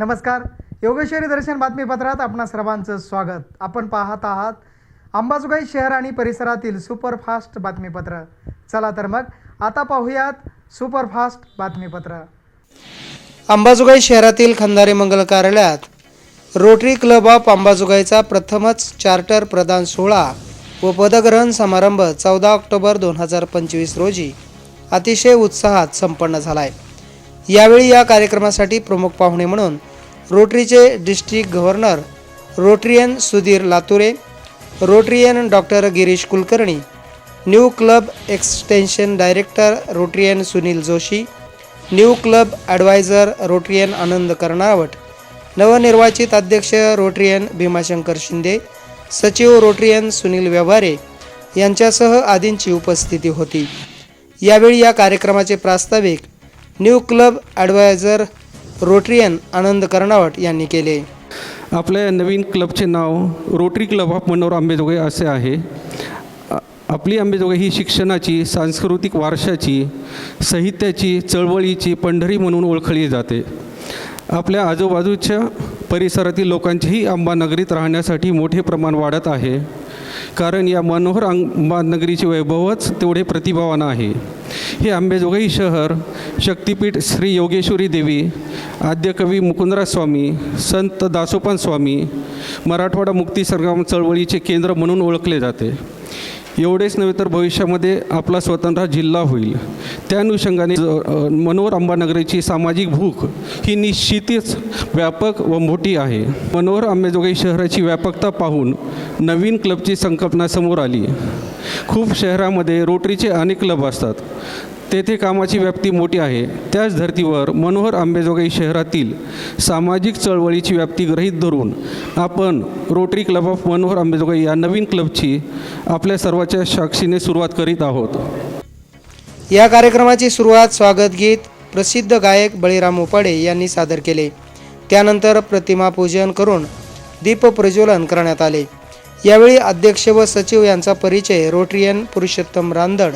नमस्कार. योगेश्वरी दर्शन बातमीपत्रात आपणा सर्वांचं स्वागत. आपण पाहत आहात अंबाजोगाई शहर आणि परिसरातील सुपरफास्ट बातमीपत्र. चला तर मग आता पाहूयात सुपरफास्ट बातमीपत्र. अंबाजोगाई शहरातील खंदारे मंगल कार्यालयात रोटरी क्लब ऑफ अंबाजोगाईचा प्रथमच चार्टर प्रदान सोहळा व पदग्रहण समारंभ चौदा ऑक्टोबर दोन हजार पंचवीस रोजी अतिशय उत्साहात संपन्न झाला आहे यावेळी या कार्यक्रमासाठी प्रमुख पाहुणे म्हणून रोटरीचे district governor rotarian Sudhir Lature rotarian doctor Girish Kulkarni new club extension director rotarian Sunil Joshi new club adviser rotarian Anand Karnawat नवनिर्वाचित अध्यक्ष रोटरियन भीमाशंकर शिंदे सचिव रोटरियन सुनील व्यवहारे यांच्यासह आदींची उपस्थिती होती. यावेळी या कार्यक्रमाचे प्रास्ताविक new club advisor Rotarian Anand Karnawat यांनी केले. आपल्या या नवीन क्लबचे नाव Rotary Club of Manohar Ambejogai असे आहे. आपली आंबेजोगाई ही शिक्षणाची सांस्कृतिक वारशाची साहित्याची चळवळीची पंढरी म्हणून ओळखली जाते. आपल्या आजूबाजूच्या परिसरातील लोकांचीही आंबानगरीत राहण्यासाठी मोठे प्रमाण वाढत आहे. कारण या मनोहर आंबानगरीचे वैभवच तेवढे प्रतिभावान आहे. हे आंबेजोगाई शहर शक्तिपीठ श्री योगेश्वरी देवी आद्यकवी मुकुंदराज स्वामी संत दासोपंत स्वामी मराठवाडा मुक्ती संग्राम चळवळीचे केंद्र म्हणून ओळखले जाते. एवढेच नव्हे तर भविष्यामध्ये आपला स्वतंत्र जिल्हा होईल. त्या अनुषंगाने मनोहर अंबानगरीची सामाजिक भूक ही निश्चितच व्यापक व मोठी आहे. मनोहर अंबेजोगाई शहराची व्यापकता पाहून नवीन क्लबची संकल्पना समोर आली. खूप शहरामध्ये रोटरीचे अनेक क्लब असतात. तेथे कामाची व्याप्ती मोठी आहे. त्याच धर्तीवर मनोहर आंबेजोगाई शहरातील सामाजिक चळवळीची व्याप्ती ग्रहीत धरून आपण Rotary Club of Manohar Ambejogai या नवीन क्लबची आपल्या सर्वांच्या साक्षीने सुरुवात करीत आहोत. या कार्यक्रमाची सुरुवात स्वागत गीत प्रसिद्ध गायक बळीराम उपाडे यांनी सादर केले. त्यानंतर प्रतिमा पूजन करून दीप प्रज्वलन करण्यात आले. यावेळी अध्यक्ष व सचिव यांचा परिचय रोटरियन पुरुषोत्तम रांदड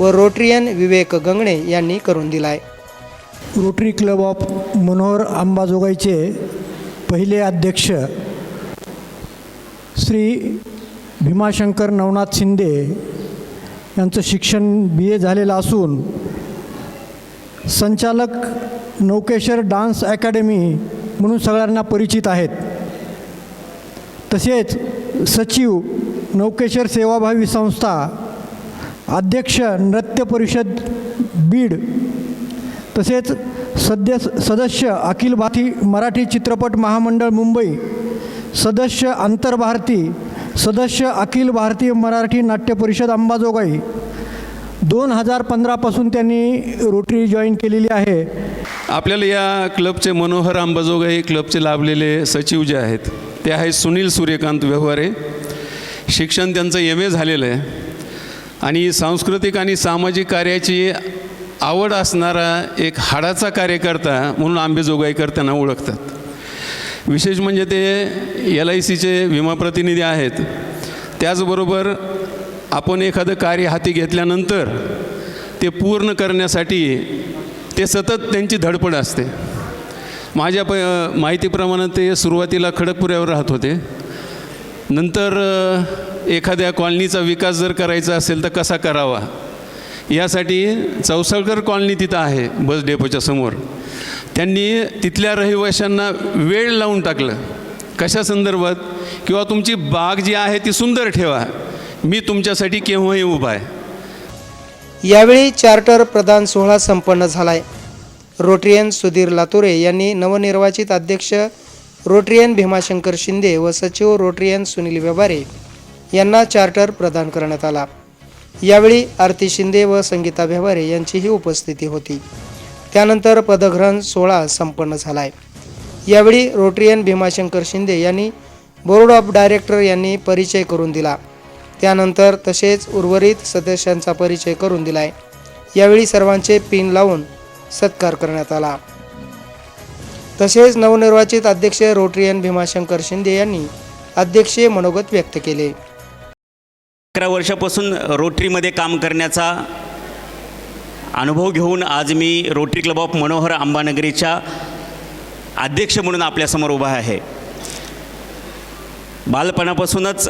व रोटरियन विवेक गंगणे यांनी करून दिलाय. रोटरी क्लब ऑफ मनोहर अंबाजोगाईचे पहिले अध्यक्ष श्री भीमाशंकर नवनाथ शिंदे यांचं शिक्षण बी ए झालेलं असून संचालक नौकेश्वर डान्स अकॅडमी म्हणून सगळ्यांना परिचित आहेत. तसेच सचिव नौकेश्वर सेवाभावी संस्था अध्यक्ष नृत्य परिषद बीड. तसेच सद्य सदस्य अखिल भारती मराठी चित्रपट महामंडळ मुंबई. सदस्य आंतरभारती सदस्य अखिल भारतीय मराठी नाट्य परिषद अंबाजोगाई. दोन हजार पंधरापासून त्यांनी रोटरी जॉईन केलेली आहे. आपल्याला या क्लबचे मनोहर अंबाजोगाई क्लबचे लाभलेले सचिव जे आहेत ते आहेत सुनील सूर्यकांत व्यवहारे. शिक्षण त्यांचं एम ए झालेलं आहे. आणि सांस्कृतिक आणि सामाजिक कार्याची आवड असणारा एक हाडाचा कार्यकर्ता म्हणून आंबेजोगाईकर त्यांना ओळखतात. विशेष म्हणजे ते एल आय सीचे विमा प्रतिनिधी आहेत. त्याचबरोबर आपण एखादं कार्य हाती घेतल्यानंतर ते पूर्ण करण्यासाठी ते सतत त्यांची धडपड असते. माझ्या प माहितीप्रमाणे ते सुरुवातीला खडकपुऱ्यावर राहत होते. नंतर एखाद्या कॉलनीचा विकास जर करायचा असेल तर कसा करावा? यासाठी चौसळकर कॉलनी तिथं आहे बस डेपोच्या समोर. त्यांनी तिथल्या रहिवाशांना वेळ लावून टाकलं. कशा संदर्भात? किंवा तुमची बाग जी आहे ती सुंदर ठेवा. मी तुमच्यासाठी केव्हाही उभा आहे. यावेळी चार्टर प्रदान सोहळा संपन्न झालाय. रोटरियन सुधीर लातुरे यांनी नवनिर्वाचित अध्यक्ष रोटरियन भीमाशंकर शिंदे व सचिव रोटरियन सुनील व्यवहारे यांना चार्टर प्रदान करण्यात आला. यावेळी आरती शिंदे व संगीता व्यवहारे यांचीही उपस्थिती होती. त्यानंतर पदग्रहण सोहळा संपन्न झालाय. यावेळी रोटरियन भीमाशंकर शिंदे यांनी बोर्ड ऑफ डायरेक्टर यांनी परिचय करून दिला. त्यानंतर तसेच उर्वरित सदस्यांचा परिचय करून दिलाय. यावेळी सर्वांचे पिन लावून सत्कार करण्यात आला. तसेच नवनिर्वाचित अध्यक्ष रोटरियन भीमाशंकर शिंदे यांनी अध्यक्षीय मनोगत व्यक्त केले. अकरा वर्षापासून रोटरीमध्ये काम करण्याचा अनुभव घेऊन आज मी रोटरी क्लब ऑफ मनोहर आंबानगरीच्या अध्यक्ष म्हणून आपल्यासमोर उभा आहे. बालपणापासूनच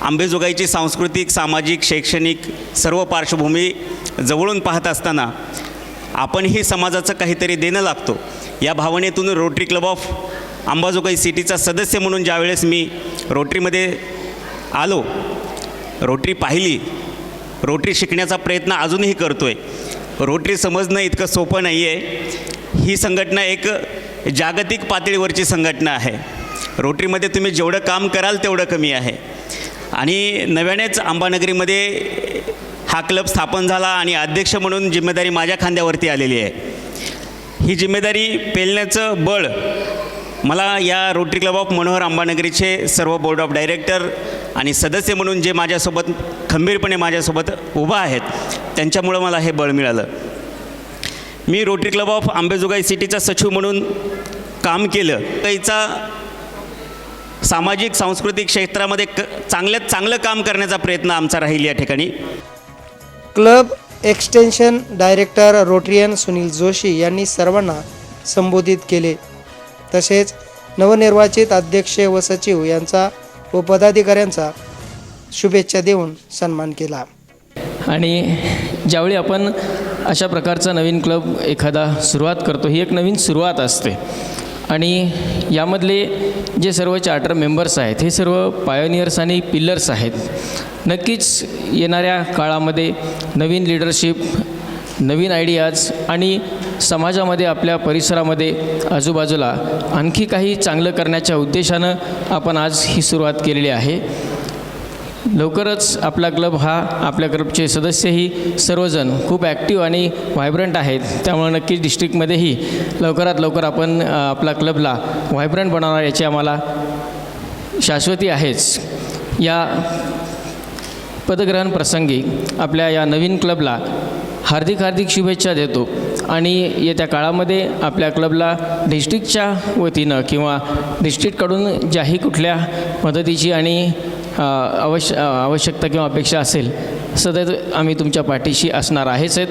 आंबेजोगाईची सांस्कृतिक सामाजिक शैक्षणिक सर्व पार्श्वभूमी जवळून पाहत असताना आपणही समाजाचं काहीतरी देणं लागतो. या भावनेतून रोटरी क्लब ऑफ अंबाजोगाई सिटीचा सदस्य म्हणून ज्यावेळेस मी रोटरीमध्ये आलो रोटरी पाहिली रोटरी शिकण्याचा प्रयत्न अजूनही करतो आहे रोटरी समजणं इतकं सोपं नाही आहे ही संघटना एक जागतिक पातळीवरची संघटना आहे. रोटरीमध्ये तुम्ही जेवढं काम कराल तेवढं कमी आहे. आणि नव्यानेच अंबानगरीमध्ये हा क्लब स्थापन झाला आणि अध्यक्ष म्हणून जिम्मेदारी माझ्या खांद्यावरती आलेली आहे. ही जिम्मेदारी पेलण्याचं बळ मला या रोटरी क्लब ऑफ मनोहर अंबानगरीचे सर्व बोर्ड ऑफ डायरेक्टर आणि सदस्य म्हणून जे माझ्यासोबत खंबीरपणे माझ्यासोबत उभा आहेत त्यांच्यामुळं मला हे बळ मिळालं. मी रोटरी क्लब ऑफ आंबेजोगाई सिटीचा सचिव म्हणून काम केलं. त्याचा सामाजिक सांस्कृतिक क्षेत्रामध्ये क चांगल्यात चांगलं काम करण्याचा प्रयत्न आमचा राहील या ठिकाणी. Club extension director rotarian Sunil Joshi यांनी सर्वांना संबोधित केले. तसेच नवनिर्वाचित अध्यक्ष व सचिव यांचा व पदाधिकाऱ्यांचा शुभेच्छा देऊन सन्मान केला. आणि ज्यावेळी आपण अशा प्रकारचा नवीन क्लब एखादा सुरुवात करतो ही एक नवीन सुरुवात असते. आणि यामधले जे सर्व चार्टर मेंबर्स आहेत हे सर्व पायोनियर्स आणि पिल्लर्स आहेत. नक्कीच येणाऱ्या काळामध्ये नवीन लिडरशिप नवीन आयडियाज आणि समाजामध्ये आपल्या परिसरामध्ये आजूबाजूला आणखी काही चांगलं करण्याच्या उद्देशानं आपण आज ही सुरुवात केलेली आहे. लवकरच आपला क्लब हा आपल्या क्लबचे सदस्यही सर्वजण खूप ॲक्टिव्ह आणि व्हायब्रंट आहेत. त्यामुळे नक्कीच डिस्ट्रिक्टमध्येही लवकरात लवकर आपण आपला क्लबला व्हायब्रंट बनवणार याची आम्हाला शाश्वती आहेच. या पदग्रहण प्रसंगी आपल्या या नवीन क्लबला हार्दिक हार्दिक शुभेच्छा देतो. आणि येत्या काळामध्ये आपल्या क्लबला डिस्ट्रिक्टच्या वतीनं किंवा डिस्ट्रिक्टकडून ज्याही कुठल्या मदतीची आणि अ, आवश्य आवश्यकता किंवा अपेक्षा असेल सदैव आम्ही तुमच्या पाठीशी असणार आहेच आहेत.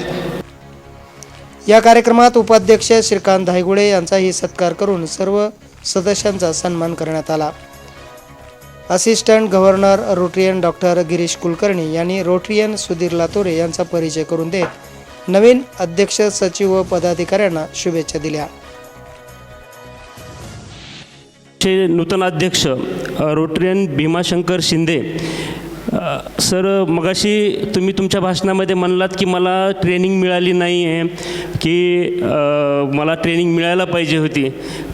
या कार्यक्रमात उपाध्यक्ष श्रीकांत धायगुडे यांचाही सत्कार करून सर्व सदस्यांचा सन्मान करण्यात आला. Assistant governor rotarian doctor Girish Kulkarni यांनी रोटरियन सुधीर लातोरे यांचा परिचय करून देत नवीन अध्यक्ष सचिव व पदाधिकाऱ्यांना शुभेच्छा दिल्या. नूतन अध्यक्ष रोटरियन भीमाशंकर शिंदे सर मगाशी तुम्ही तुमच्या भाषणामध्ये म्हणलात की मला ट्रेनिंग मिळाली नाही आहे की मला ट्रेनिंग मिळायला पाहिजे होती.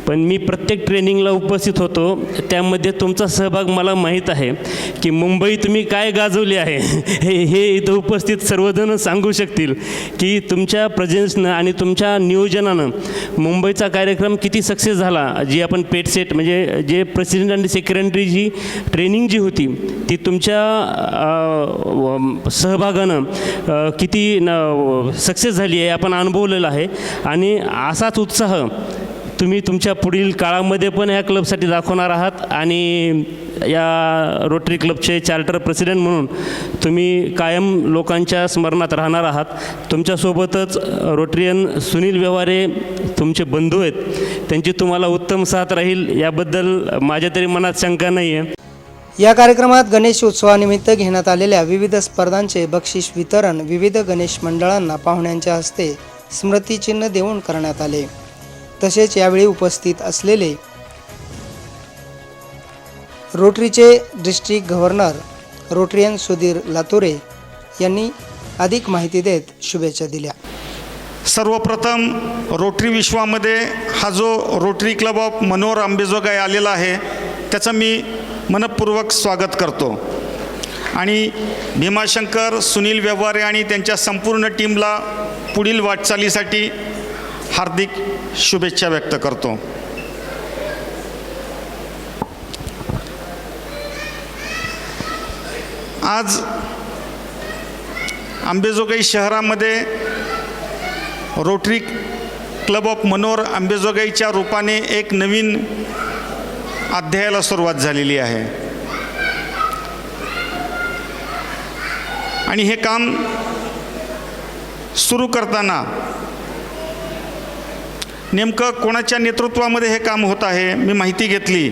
पण मी प्रत्येक ट्रेनिंगला उपस्थित होतो. त्यामध्ये तुमचा सहभाग मला माहीत आहे की मुंबई तुम्ही काय गाजवली आहे हे हे इथं उपस्थित सर्वजण सांगू शकतील की तुमच्या प्रेझेन्सनं आणि तुमच्या नियोजनानं मुंबईचा कार्यक्रम किती सक्सेस झाला जी आपण पेट सेट म्हणजे जे प्रेसिडेंट आणि सेक्रेटरी जी ट्रेनिंग जी होती ती तुमच्या सहभागानं किती न सक्सेस झाली आहे आपण अनुभवलेलं आहे. आणि असाच उत्साह तुम्ही तुमच्या पुढील काळामध्ये पण या क्लबसाठी दाखवणार आहात. आणि या रोटरी क्लबचे चार्टर प्रेसिडेंट म्हणून तुम्ही कायम लोकांच्या स्मरणात राहणार आहात. तुमच्यासोबतच रोटरियन सुनील व्यवहारे तुमचे बंधू आहेत. त्यांची तुम्हाला उत्तम साथ राहील. याबद्दल माझ्या तरी मनात शंका नाही आहे या कार्यक्रमात गणेश उत्सवानिमित्त घेण्यात आलेल्या विविध स्पर्धांचे बक्षीस वितरण विविध गणेश मंडळांना पाहुण्यांच्या हस्ते स्मृतिचिन्ह देऊन करण्यात आले. तसेच यावेळी उपस्थित असलेले रोटरीचे district governor rotarian Sudhir Lature यांनी अधिक माहिती देत शुभेच्छा दिल्या. सर्वप्रथम रोटरी विश्वामध्ये हा जो Rotary Club of Manohar Ambejogai आलेला आहे त्याचं मी मनपूर्वक स्वागत करतो. आणि भीमाशंकर सुनील व्यवहारे आणि त्यांच्या संपूर्ण टीमला पुढील वाटचालीसाठी हार्दिक शुभेच्छा व्यक्त करतो. आज आंबेजोगाई शहरामध्ये रोटरी क्लब ऑफ मनोर आंबेजोगाईच्या रूपाने एक नवीन अध्यायाला सुरुवात झालेली आहे. आणि हे काम सुरू करताना नेमकं कोणाच्या नेतृत्वामध्ये हे काम होत आहे मी माहिती घेतली.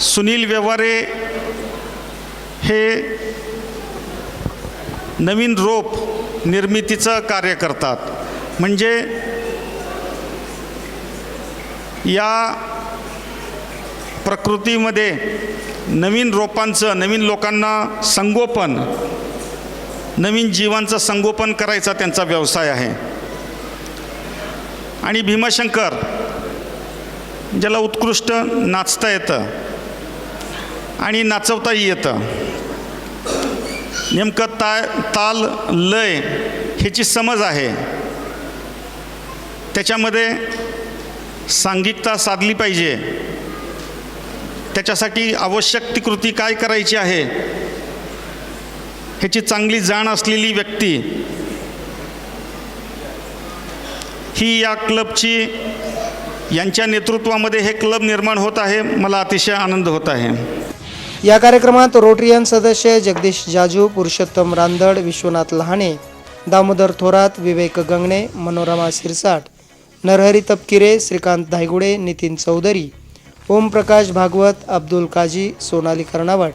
सुनील व्यवहारे हे नवीन रोप निर्मितीचं कार्य करतात. म्हणजे या प्रकृतीमध्ये नवीन रोपांचं नवीन लोकांना संगोपन नवीन जीवांचं संगोपन करायचा त्यांचा व्यवसाय आहे. आणि भीमाशंकर ज्याला उत्कृष्ट नाचता येतं आणि नाचवताही येतं. नेमकं ता ताल लय ह्याची समज आहे. त्याच्यामध्ये सांघिकता साधली पाहिजे. त्याच्यासाठी आवश्यक ती कृती काय करायची आहे? ह्याची चांगली जाण असलेली व्यक्ती ही या क्लबची यांच्या नेतृत्वामध्ये हे क्लब निर्माण होत आहे. मला अतिशय आनंद होत आहे. या कार्यक्रमात रोटरियन सदस्य जगदीश जाजू पुरुषोत्तम रांदड विश्वनाथ लहाणे दामोदर थोरात विवेक गंगणे मनोरमा सिरसाट नरहरी तपकिरे श्रीकांत धायगुडे नितीन चौधरी ओमप्रकाश भागवत अब्दुल काजी सोनाली कर्णावट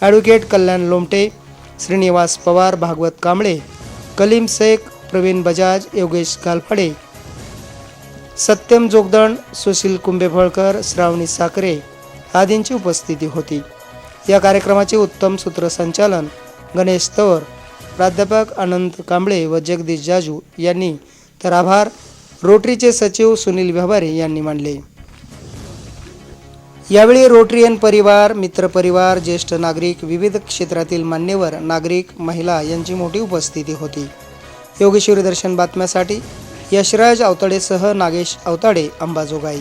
ॲडव्होकेट कल्याण लोमटे श्रीनिवास पवार भागवत कांबळे कलीम शेख प्रवीण बजाज योगेश गालफडे सत्यम जोगदण सुशील कुंभेफळकर श्रावणी साखरे आदींची उपस्थिती होती. या कार्यक्रमाचे उत्तम सूत्रसंचालन गणेश तवर प्राध्यापक अनंत कांबळे व जगदीश जाजू यांनी. तर आभार. रोटरीचे सचिव सुनील व्यवहारे यांनी मांडले. यावेळी रोटरियन परिवार मित्रपरिवार ज्येष्ठ नागरिक विविध क्षेत्रातील मान्यवर नागरिक महिला यांची मोठी उपस्थिती होती. योगेश्वरी दर्शन बातम्यासाठी यशराज अवताडेसह नागेश अवताडे अंबाजोगाई.